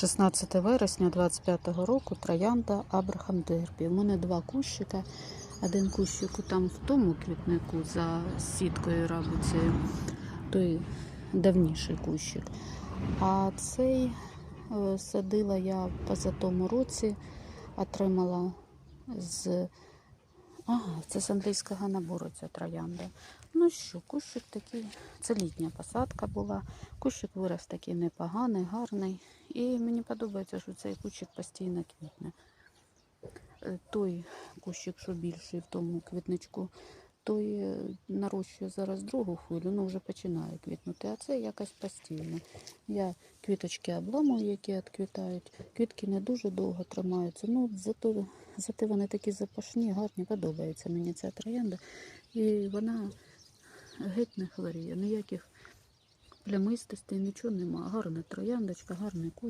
16 вересня 25 року троянда Абрахам Дербі. У мене два кущика. Один кущик там в тому квітнику за сіткою рабицею, той давніший кущик. А цей е, садила я поза тому році, отримала з. Ага, це з англійського набору ця троянда. Ну що, кущик такий, це літня посадка була. Кущик вирос такий непоганий, гарний. І мені подобається, що цей кущик постійно квітне. Е, Той кущик, що більший в тому квітничку, той е, нарощує зараз другу хвилю, ну вже починає квітнути, а це якось постійно. Я квіточки обламую, які відквітають. Квітки не дуже довго тримаються. Ну, зато, зате вони такі запашні, гарні, подобається мені ця троянда. І вона геть не хворіє, ніяких плямистостей, нічого нема. Гарна трояндочка, гарний кущ.